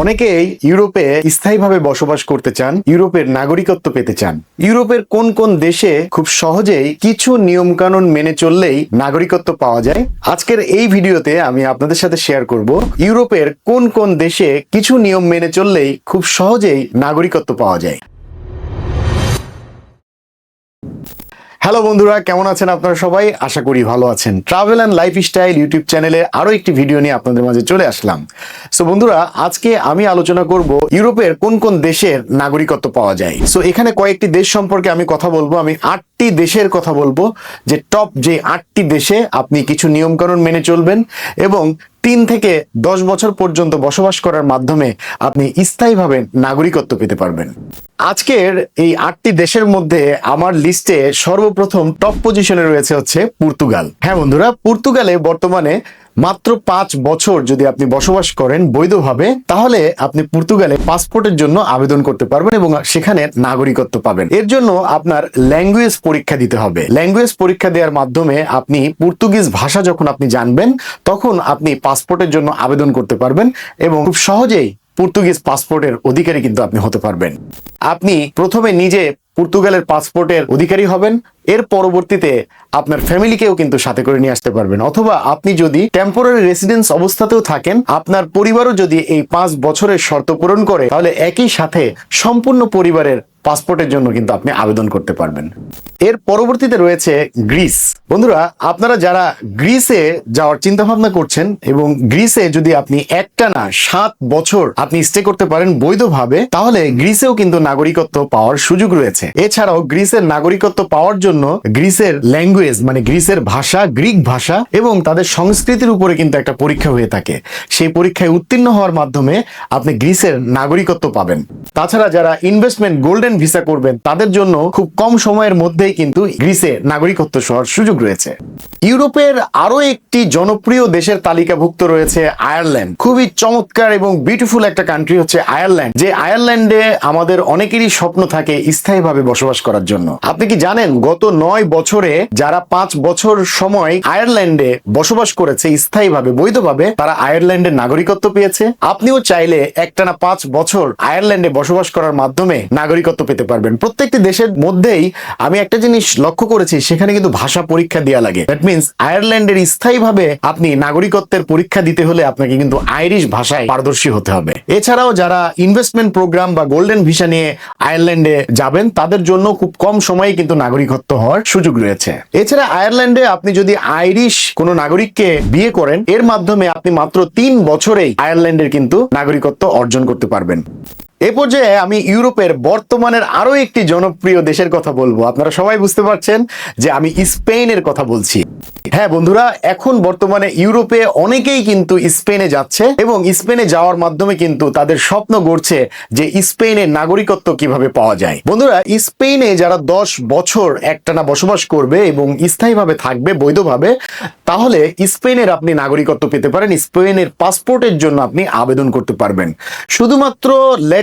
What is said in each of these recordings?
অনেকেই ইউরোপে স্থায়ীভাবে বসবাস করতে চান, ইউরোপের নাগরিকত্ব পেতে চান। ইউরোপের কোন কোন দেশে খুব সহজেই কিছু নিয়মকানুন মেনে চললেই নাগরিকত্ব পাওয়া যায়? আজকের এই ভিডিওতে আমি আপনাদের সাথে শেয়ার করব, ইউরোপের কোন কোন দেশে কিছু নিয়ম মেনে চললেই খুব সহজেই নাগরিকত্ব পাওয়া যায়। হ্যালো বন্ধুরা, কেমন আছেন আপনারা সবাই? আশা করি ভালো আছেন। Travel and lifestyle YouTube চ্যানেলে আরও একটি ভিডিও নিয়ে আপনাদের মাঝে চলে আসলাম। সো বন্ধুরা, আজকে আমি আলোচনা করব ইউরোপের কোন কোন দেশের নাগরিকত্ব পাওয়া যায়। সো এখানে কয়েকটি দেশ সম্পর্কে আমি কথা বলব। আমি আটটি দেশের কথা বলব, যে টপ যে আটটি দেশে আপনি কিছু নিয়মকানুন মেনে চলবেন এবং তিন থেকে দশ বছর পর্যন্ত বসবাস করার মাধ্যমে আপনি স্থায়ীভাবে নাগরিকত্ব পেতে পারবেন। আজকের এই আটটি দেশের মধ্যে আমার লিস্টে সর্বপ্রথম টপ পজিশনে রয়েছে হচ্ছে পর্তুগাল। হ্যাঁ বন্ধুরা, পর্তুগালে বর্তমানে মাত্র পাঁচ বছর যদি আপনি বসবাস করেন বৈধভাবে, তাহলে আপনি পর্তুগালে পাসপোর্টের জন্য আবেদন করতে পারবেন এবং সেখানে নাগরিকত্ব পাবেন। এর জন্য আপনার ল্যাঙ্গুয়েজ পরীক্ষা দিতে হবে। ল্যাঙ্গুয়েজ পরীক্ষা দেওয়ার মাধ্যমে আপনি পর্তুগিজ ভাষা যখন আপনি জানবেন, তখন আপনি পাসপোর্টের জন্য আবেদন করতে পারবেন এবং খুব সহজেই পর্তুগিজ পাসপোর্টের অধিকারী কিন্তু আপনি হতে পারবেন। আপনি প্রথমে নিজে পর্তুগালের পাসপোর্টের অধিকারী হবেন। এর পরবর্তীতে আপনার ফ্যামিলিকেও কিন্তু সাথে করে নিয়ে আসতে পারবেন। অথবা আপনি যদি টেম্পোরারি রেসিডেন্স অবস্থাতেও থাকেন, আপনার পরিবারও যদি এই পাঁচ বছরের শর্ত পূরণ করে, তাহলে একই সাথে সম্পূর্ণ পরিবারের পাসপোর্টের জন্য কিন্তু আপনি আবেদন করতে পারবেন। এর পরবর্তীতে রয়েছে গ্রিস। বন্ধুরা, আপনারা যারা গ্রিসে যাওয়ার চিন্তা ভাবনা করছেন এবং গ্রিসে যদি আপনি একটানা সাত বছর আপনি স্টে করতে পারেন বৈধভাবে, তাহলে গ্রিসেও কিন্তু নাগরিকত্ব পাওয়ার সুযোগ রয়েছে। এছাড়াও গ্রিসের নাগরিকত্ব পাওয়ার জন্য গ্রিসের ল্যাঙ্গুয়েজ মানে গ্রিসের ভাষা, গ্রিক ভাষা এবং তাদের সংস্কৃতির উপরে কিন্তু একটা পরীক্ষা হয়ে থাকে। সেই পরীক্ষায় উত্তীর্ণ হওয়ার মাধ্যমে আপনি গ্রিসের নাগরিকত্ব পাবেন। তাছাড়া যারা ইনভেস্টমেন্ট গোল্ডেন ভিসা করবেন, তাদের জন্য খুব কম সময়ের মধ্যেই কিন্তু গ্রিসে নাগরিকত্ব হওয়ার সুযোগ রয়েছে। ইউরোপের আরও একটি জনপ্রিয় দেশের তালিকাভুক্ত রয়েছে আয়ারল্যান্ড। খুবই চমৎকার এবং বিউটিফুল একটা কান্ট্রি হচ্ছে আয়ারল্যান্ড, যে আয়ারল্যান্ডে আমাদের অনেকেরই স্বপ্ন থাকে স্থায়ীভাবে বসবাস করার জন্য। আপনি কি জানেন, গত নয় বছরে যারা পাঁচ বছর সময় আয়ারল্যান্ডে বসবাস করেছে স্থায়ীভাবে, বৈধভাবে, তারা আয়ারল্যান্ডের নাগরিকত্ব পেয়েছে। আপনিও চাইলে একটানা পাঁচ বছর আয়ারল্যান্ডে বসবাস করার মাধ্যমে নাগরিকত্ব পেতে পারবেন। প্রত্যেকটি দেশের মধ্যেই আমি একটা জিনিস লক্ষ্য করেছি, সেখানে কিন্তু ভাষা পরীক্ষা দেওয়া লাগে। দ্যাট মিনস আয়ারল্যান্ডের স্থায়ীভাবে আপনি নাগরিকত্বের পরীক্ষা দিতে হলে আপনাকে কিন্তু আইরিশ ভাষায় পারদর্শী হতে হবে। এছাড়াও যারা ইনভেস্টমেন্ট প্রোগ্রাম বা গোল্ডেন ভিসা নিয়ে আয়ারল্যান্ডে যাবেন, তাদের জন্য খুব কম সময়ে কিন্তু নাগরিকত্ব হওয়ার সুযোগ রয়েছে। এছাড়া আয়ারল্যান্ডে আপনি যদি আইরিশ কোনো নাগরিককে বিয়ে করেন, এর মাধ্যমে আপনি মাত্র তিন বছরেই আয়ারল্যান্ডের কিন্তু নাগরিকত্ব অর্জন করতে পারবেন। এ পর্যায়ে আমি ইউরোপের বর্তমানের আরও একটি জনপ্রিয় দেশের কথা বলব। আপনারা সবাই বুঝতে পারছেন যে আমি স্পেনের কথা বলছি। হ্যাঁ বন্ধুরা, এখন বর্তমানে ইউরোপে অনেকেই কিন্তু স্পেনে যাচ্ছে এবং স্পেনে যাওয়ার মাধ্যমে কিন্তু তাদের স্বপ্ন গড়ছে যে স্পেনের নাগরিকত্ব কীভাবে পাওয়া যায়। বন্ধুরা, স্পেনে যারা দশ বছর একটানা বসবাস করবে এবং স্থায়ীভাবে থাকবে বৈধভাবে, তাহলে স্পেনের আপনি নাগরিকত্ব পেতে পারেন, স্পেনের পাসপোর্টের জন্য আপনি আবেদন করতে পারবেন। শুধুমাত্র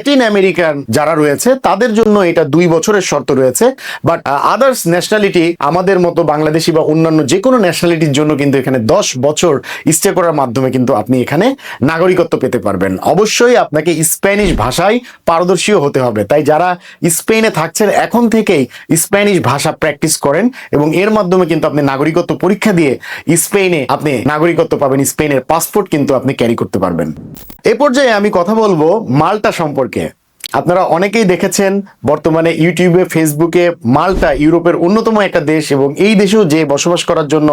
ল্যাটিন আমেরিকান যারা রয়েছে, তাদের জন্য এটা দুই বছরের শর্ত রয়েছে। বাট আদার্স ন্যাশনালিটি আমাদের মতো বাংলাদেশি বা অন্যান্য যে কোনো ন্যাশনালিটির জন্য কিন্তু এখানে দশ বছর স্টে করার মাধ্যমে কিন্তু আপনি এখানে নাগরিকত্ব পেতে পারবেন। অবশ্যই আপনাকে স্প্যানিশ ভাষায় পারদর্শীও হতে হবে। তাই যারা স্পেনে থাকছেন, এখন থেকেই স্প্যানিশ ভাষা প্র্যাকটিস করেন এবং এর মাধ্যমে কিন্তু আপনি নাগরিকত্ব পরীক্ষা দিয়ে স্পেনে আপনি নাগরিকত্ব পাবেন, স্পেনের পাসপোর্ট কিন্তু আপনি ক্যারি করতে পারবেন। এ পর্যায়ে আমি কথা বলব মাল্টা সম্পর্কে। আপনারা অনেকেই দেখেছেন বর্তমানে ইউটিউবে, ফেসবুকে মাল্টা ইউরোপের অন্যতম একটা দেশ এবং এই দেশেও যে বসবাস করার জন্য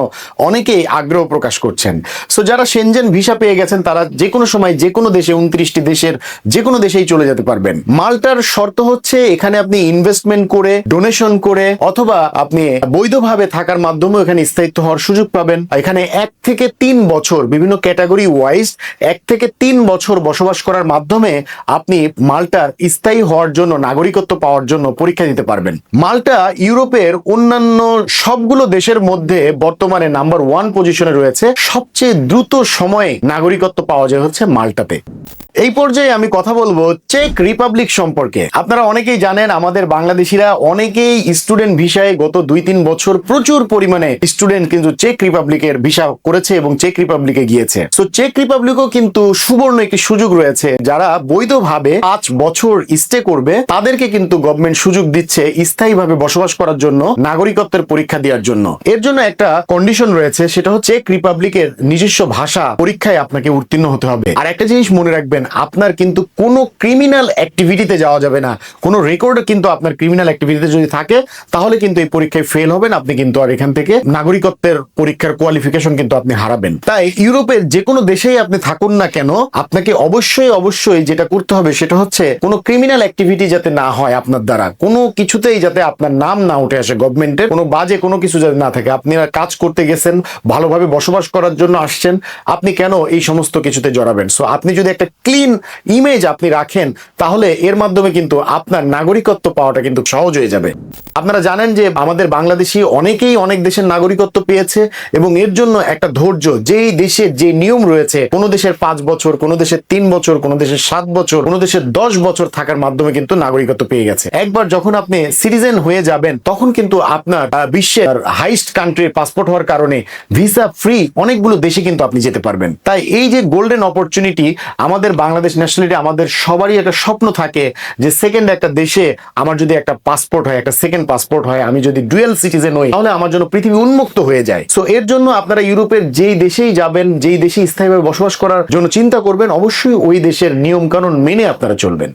অনেকেই আগ্রহ প্রকাশ করছেন। সো যারা সেনজেন ভিসা পেয়ে গেছেন, তারা যে কোনো সময় যে কোনো দেশে, উনত্রিশটি দেশের যে কোনো দেশেই চলে যেতে পারবেন। মাল্টার শর্ত হচ্ছে এখানে আপনি ইনভেস্টমেন্ট করে ডোনেশন করে, অথবা আপনি বৈধভাবে থাকার মাধ্যমেও এখানে স্থায়িত্ব হওয়ার সুযোগ পাবেন। এখানে এক থেকে তিন বছর, বিভিন্ন ক্যাটাগরি ওয়াইজ এক থেকে তিন বছর বসবাস করার মাধ্যমে আপনি মাল্টার স্থায়ী হওয়ার জন্য, নাগরিকত্ব পাওয়ার জন্য পরীক্ষা দিতে পারবেন। মাল্টা ইউরোপের অন্যান্য সবগুলো দেশের মধ্যে বর্তমানে নাম্বার ওয়ান পজিশনে রয়েছে। সবচেয়ে দ্রুত সময়ে নাগরিকত্ব পাওয়া যায় হচ্ছে মাল্টাতে। এই পর্যায়ে আমি কথা বলব চেক রিপাবলিক সম্পর্কে। আপনারা অনেকেই জানেন, আমাদের বাংলাদেশিরা অনেকেই স্টুডেন্ট ভিসায় গত দুই তিন বছর প্রচুর পরিমাণে স্টুডেন্ট কিন্তু চেক রিপাবলিকের ভিসা করেছে এবং চেক রিপাবলিকে গিয়েছে। তো চেক রিপাবলিকও কিন্তু সুবর্ণ একটি সুযোগ রয়েছে। যারা বৈধভাবে পাঁচ বছর স্টে করবে, তাদেরকে কিন্তু গভর্নমেন্ট সুযোগ দিচ্ছে স্থায়ীভাবে বসবাস করার জন্য, নাগরিকত্বের পরীক্ষা দেওয়ার জন্য। এর জন্য একটা কন্ডিশন রয়েছে, সেটা হচ্ছে চেক রিপাবলিকের নিজস্ব ভাষা পরীক্ষায় আপনাকে উত্তীর্ণ হতে হবে। আর একটা জিনিস মনে রাখবেন আপনার কিন্তু কোনো ক্রিমিনাল অ্যাক্টিভিটিতে যাওয়া যাবে না। কোনো রেকর্ড কিন্তু আপনার ক্রিমিনাল অ্যাক্টিভিটিতে যদি থাকে, তাহলে কিন্তু এই পরীক্ষায় ফেল হবেন, আপনি কিন্তু আর এখান থেকে নাগরিকত্বের পরীক্ষার কোয়ালিফিকেশন কিন্তু আপনি হারাবেন। তাই ইউরোপের যে কোনো দেশেই আপনি থাকুন না কেন, আপনাকে অবশ্যই অবশ্যই যেটা করতে হবে সেটা হচ্ছে কোনো ক্রিমিনাল অ্যাক্টিভিটি যাতে না হয় আপনার দ্বারা। কোনো কিছুতেই যাতে আপনার নাম না উঠে আসে গভর্নমেন্টের কোনো বাজে কোনো কিছু যাতে না থাকে। আপনি কাজ করতে গেছেন, ভালোভাবে বসবাস করার জন্য আসছেন, আপনি কেন এই সমস্ত কিছুতে জড়াবেন? সো আপনি যদি একটা ক্লিন ইমেজ আপনি রাখেন, তাহলে এর মাধ্যমে কিন্তু আপনার নাগরিকত্ব পাওয়াটা কিন্তু সহজ হয়ে যাবে। আপনারা জানেন যে আমাদের বাংলাদেশি অনেকেই অনেক দেশের নাগরিকত্ব পেয়েছে এবং এর জন্য একটা ধৈর্য, যেই দেশের যে নিয়ম রয়েছে, কোন দেশের পাঁচ বছর, কোন দেশের তিন বছর, কোন দেশের সাত বছর, কোন দেশের দশ বছর থাকার মাধ্যমে কিন্তু নাগরিকত্ব পেয়ে গেছে। একবার যখন আপনি সিটিজেন হয়ে যাবেন, তখন কিন্তু আপনার বিশ্বের হাইস্ট কান্ট্রির পাসপোর্ট হওয়ার কারণে ভিসা ফ্রি অনেকগুলো দেশে কিন্তু আপনি যেতে পারবেন। তাই এই যে গোল্ডেন অপরচুনিটি আমাদের বাংলাদেশ ন্যাশনালিটি আমাদের সবারই একটা স্বপ্ন থাকে যে সেকেন্ড একটা দেশে আমার যদি একটা পাসপোর্ট হয়, একটা সেকেন্ড পাসপোর্ট হয়, আমি যদি ডুয়েল সিটিজেন হই, তাহলে আমার জন্য পৃথিবী উন্মুক্ত হয়ে যায়। সো এর জন্য আপনারা ইউরোপের যেই দেশেই যাবেন, যেই দেশে স্থায়ীভাবে বসবাস করার জন্য চিন্তা করবেন, অবশ্যই ওই দেশের নিয়ম কানুন মেনে আপনারা চলবেন।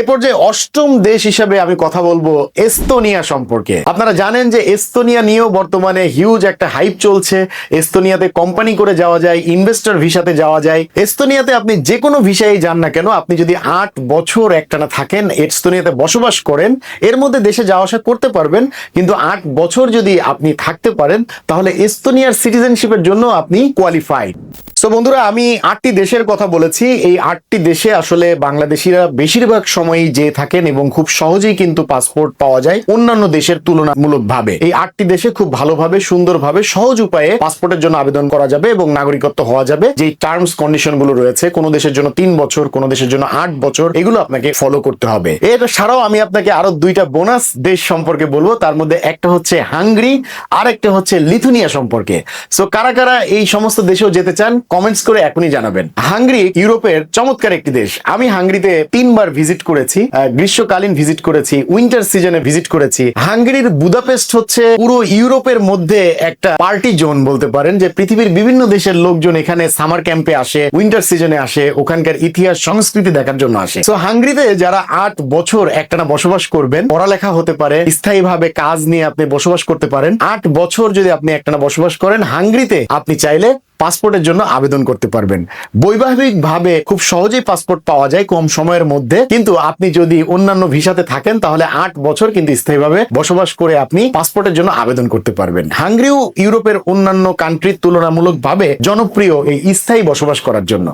এ পর্যায়ে অষ্টম দেশ হিসাবে আমি কথা বলব এস্তোনিয়া সম্পর্কে। আপনারা জানেন যে এস্তোনিয়া নিয়েও বর্তমানে হিউজ একটা হাইপ চলছে। এস্তোনিয়াতে কোম্পানি করে যাওয়া যায় ইনভেস্টর ভিসাতে যাওয়া যায়। এস্তোনিয়াতে আপনি যে কোনো ভিসায় যান না কেন, আপনি যদি আট বছর একটানা থাকেন এস্তোনিয়াতে বসবাস করেন, এর মধ্যে দেশে যাওয়া আসা করতে পারবেন, কিন্তু আট বছর যদি আপনি থাকতে পারেন, তাহলে এস্তোনিয়ার সিটিজেনশিপের জন্য আপনি কোয়ালিফাইড সো বন্ধুরা, আমি আটটি দেশের কথা বলেছি। এই আটটি দেশে আসলে বাংলাদেশিরা বেশিরভাগ সময়ই যেয়ে থাকেন এবং খুব সহজেই কিন্তু পাসপোর্ট পাওয়া যায় অন্যান্য দেশের তুলনামূলক ভাবে এই আটটি দেশে খুব ভালোভাবে, সুন্দরভাবে, সহজ উপায়ে পাসপোর্টের জন্য আবেদন করা যাবে এবং নাগরিকত্ব হওয়া যাবে। যে টার্মস কন্ডিশনগুলো রয়েছে, কোনো দেশের জন্য তিন বছর, কোনো দেশের জন্য আট বছর, এগুলো আপনাকে ফলো করতে হবে। এর ছাড়াও আমি আপনাকে আরও দুইটা বোনাস দেশ সম্পর্কে বলব। তার মধ্যে একটা হচ্ছে হাঙ্গরি আর একটা হচ্ছে লিথুনিয়া সম্পর্কে। সো কারা কারা এই সমস্ত দেশেও যেতে চান কমেন্টস করে এখনই জানাবেন। হাঙ্গরি ইউরোপের চমৎকার একটি দেশ। আমি হাঙ্গরিতে তিনবার ভিজিট করেছি গ্রীষ্মকালীন ভিজিট করেছি উইন্টার সিজনে ভিজিট করেছি। হাঙ্গেরির বুদাপেস্ট হচ্ছে পুরো ইউরোপের মধ্যে একটা পার্টি জোন বলতে পারেন, যে পৃথিবীর বিভিন্ন দেশের লোকজন এখানে সামার ক্যাম্পে আসে উইন্টার সিজনে আসে, ওখানকার ইতিহাস, সংস্কৃতি দেখার জন্য আসে। তো হাঙ্গরিতে যারা আট বছর একটানা বসবাস করবেন, পড়ালেখা হতে পারে, স্থায়ীভাবে কাজ নিয়ে আপনি বসবাস করতে পারেন। আট বছর যদি আপনি একটানা বসবাস করেন, হাঙ্গরিতে আপনি চাইলে পাসপোর্টের জন্য আবেদন করতে পারবেন। বৈবাহিক ভাবে খুব সহজেই পাসপোর্ট পাওয়া যায় কম সময়ের মধ্যে। কিন্তু আপনি যদি অন্যান্য ভিসাতে থাকেন, তাহলে আট বছর কিন্তু স্থায়ীভাবে বসবাস করে আপনি পাসপোর্টের জন্য আবেদন করতে পারবেন। হাঙ্গেরিও ইউরোপের অন্যান্য কান্ট্রির তুলনামূলক ভাবে জনপ্রিয় এই স্থায়ী বসবাস করার জন্য।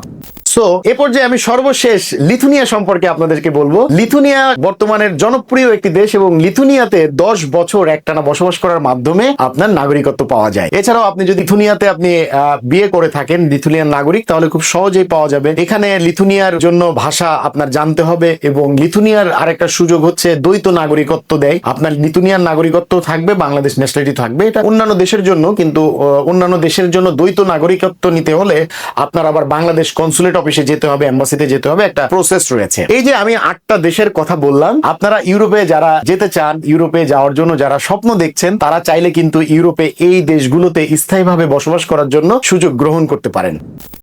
সো এ পর্যায়ে আমি সর্বশেষ লিথুনিয়া সম্পর্কে আপনাদেরকে বলব। লিথুনিয়া বর্তমানের জনপ্রিয় একটি দেশ এবং লিথুনিয়াতে দশ বছর একটানা বসবাস করার মাধ্যমে আপনার নাগরিকত্ব পাওয়া যায়। এছাড়াও আপনি যদি লিথুনিয়াতে আপনি বিয়ে করে থাকেন লিথুনিয়ার নাগরিক, তাহলে খুব সহজেই পাওয়া যাবে। এখানে লিথুনিয়ার জন্য ভাষা আপনার জানতে হবে এবং লিথুনিয়ার আরেকটা সুযোগ হচ্ছে দ্বৈত নাগরিকত্ব দেয়। আপনার লিথুনিয়ার নাগরিকত্ব থাকবে, বাংলাদেশ ন্যাশনালিটি থাকবে। এটা অন্যান্য দেশের জন্য, কিন্তু অন্যান্য দেশের জন্য দ্বৈত নাগরিকত্ব নিতে হলে আপনার আবার বাংলাদেশ কনসুলেট অফিসে যেতে হবে এম্বাসিতে যেতে হবে, একটা প্রসেস রয়েছে। এই যে আমি আটটা দেশের কথা বললাম, আপনারা ইউরোপে যারা যেতে চান, ইউরোপে যাওয়ার জন্য যারা স্বপ্ন দেখছেন, তারা চাইলে কিন্তু ইউরোপে এই দেশগুলোতে স্থায়ীভাবে বসবাস করার জন্য সুযোগ গ্রহণ করতে পারেন।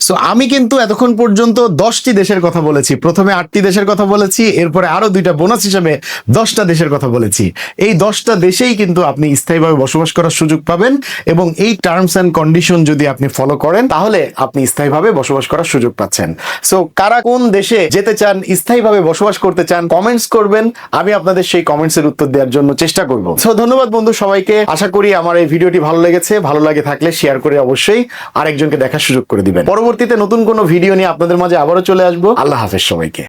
সো আমি কিন্তু এতক্ষণ পর্যন্ত দশটি দেশের কথা বলেছি। প্রথমে আটটি দেশের কথা বলেছি, এরপরে আরও দুইটা বোনাস হিসেবে দশটা দেশের কথা বলেছি। এই দশটা দেশেই কিন্তু আপনি স্থায়ীভাবে বসবাস করার সুযোগ পাবেন এবং এই টার্মস অ্যান্ড কন্ডিশন যদি আপনি ফলো করেন, তাহলে আপনি স্থায়ীভাবে বসবাস করার সুযোগ পাচ্ছেন। সো কারা কোন দেশে যেতে চান, স্থায়ীভাবে বসবাস করতে চান কমেন্টস করবেন। আমি আপনাদের সেই কমেন্টস এর উত্তর দেওয়ার জন্য চেষ্টা করব। সো ধন্যবাদ বন্ধু সবাইকে। আশা করি আমার এই ভিডিওটি ভালো লেগেছে। ভালো লাগে থাকলে শেয়ার করে অবশ্যই আরেকজনকে দেখার সুযোগ করে দিবেন। পরবর্তীতে নতুন কোনো ভিডিও নিয়ে আপনাদের মাঝে আবারও চলে আসব। আল্লাহ হাফেজ সবাইকে।